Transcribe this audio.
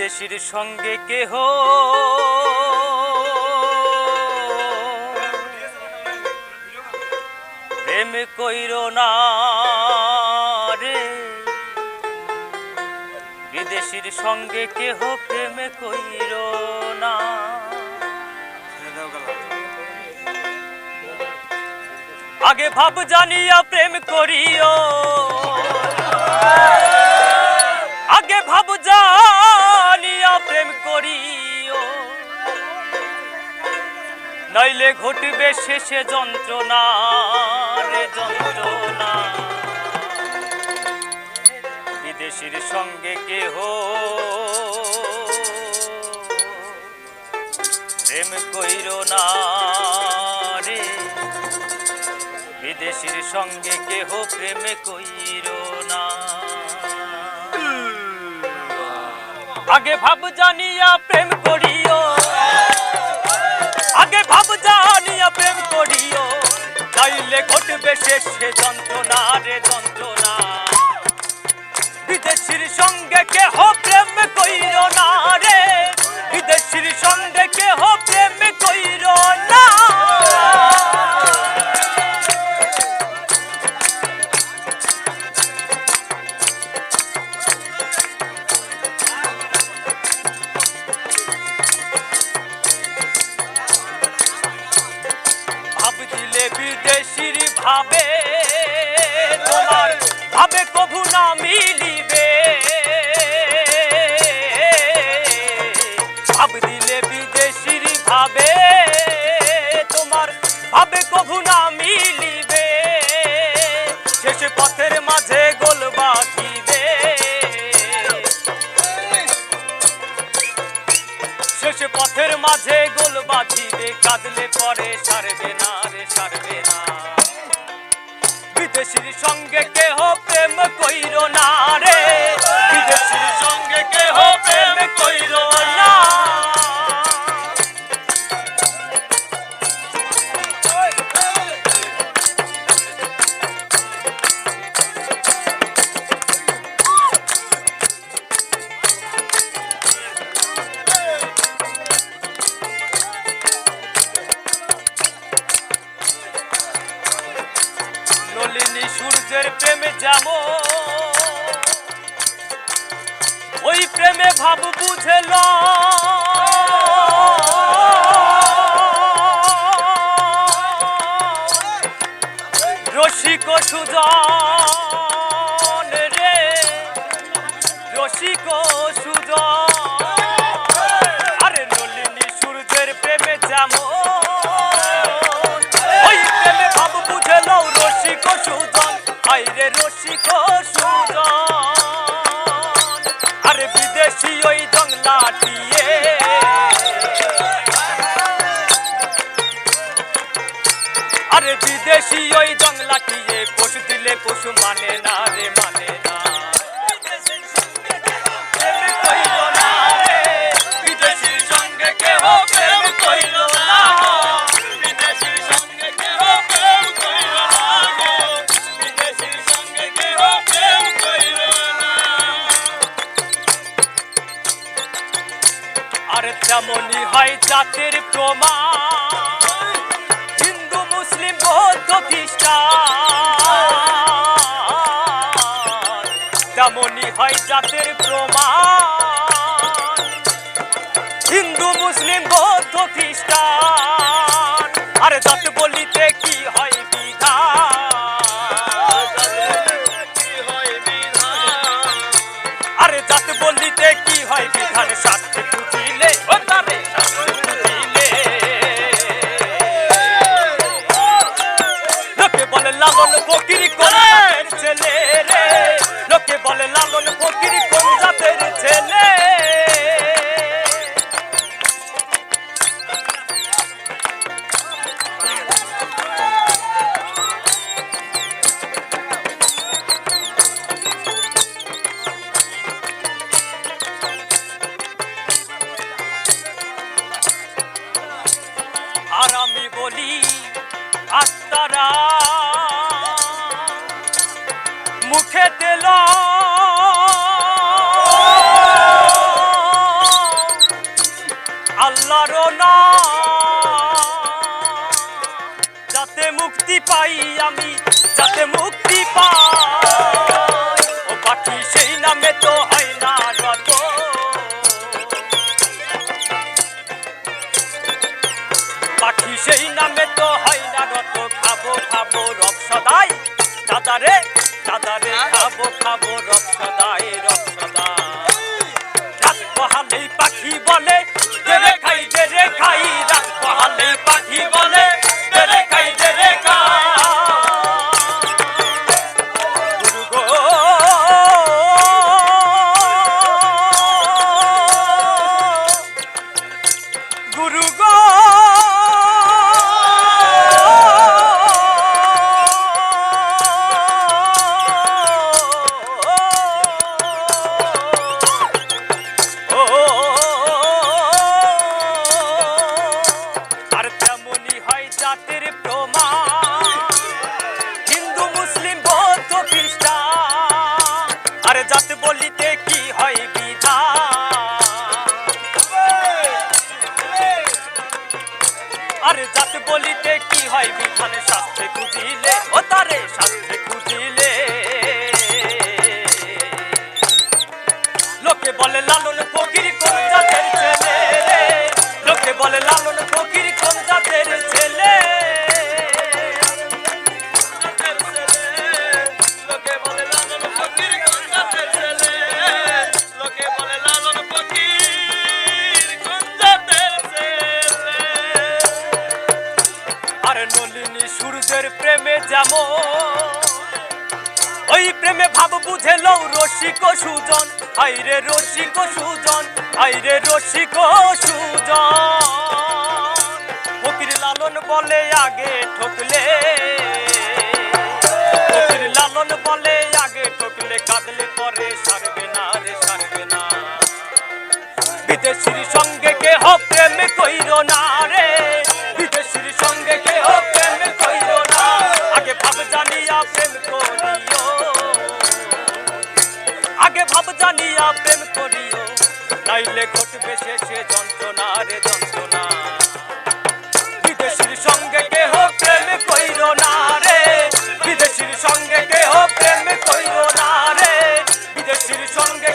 বিদেশির সঙ্গে কেহ? প্রেম কইর না রে। বিদেশির সঙ্গে কেহ প্রেম কইর না? আগে ভাব জানিয়া প্রেম করিও। নইলে ঘটবে শেষে যন্ত্রণা রে যন্ত্রণা। বিদেশির সঙ্গে কেহ প্রেম কইর না রে। বিদেশির সঙ্গে কেহ প্রেম কইর না। আগে ভাব জানিয়া প্রেম করিও আগে ভাব জানিয়া প্রেম করিও চাইলে ঘটবে শেষে যন্ত্রণা রে যন্ত্রণা। ভাবে, তোমার ভাবে না মিলিবে। ভাব দিলে বিদেশির ভাবে, তোমার ভাবে না মিলিবে। শেষে পথের মাঝে গোল বাঁধিবে। শেষে পথের মাঝে গোল বাঁধিবে, কাঁদলে পরে সারবে না। বিদেশির সঙ্গে কেহ প্রেম কইর না রে। সূর্যের প্রেমে যাব। ওই প্রেমে ভাব বুঝেল রসিক সুজন। তেমনই হয় জাতির প্রমাণ। হিন্দু, মুসলিম, বৌদ্ধ খ্রিস্টান। তেমনই হয় জাতের প্রমাণ। হিন্দু, মুসলিম, বৌদ্ধ খ্রিস্টান। আরে জাত বলিতে কি হয় বিধান? আরে জাত বলিতে কি হয় বিধান? শাস্তি লালন ফকির করে। ছেলে মুখে তেল আল্লাহর না যাতে মুক্তি পাই আমি যাতে জাত বলিতে কি হয় বিধা আর জাত বলিতে কি হয় বিধান? শাস্ত্রে খুঁজিলে, ও তারে শাস্ত্রে খুঁজিলে। লোকে বলে, লালন যেমন ওই প্রেমে ভাব বুঝে লও রসিক সুজন। আইরে রসিক সুজন, আইরে রসিক সুজন। ফকির লালন বলে আগে ঠকলে। ফকির লালন বলে আগে ঠকলে, কাঁদলে পরে সারবে জানিয়া প্রেম করিও, নাইলে ঘটবে শেষে যন্ত্রণা রে যন্ত্রণা। বিদেশির সঙ্গে কেহ প্রেম কইর না রে, বিদেশির সঙ্গে কেহ প্রেম কইর না রে, বিদেশির সঙ্গে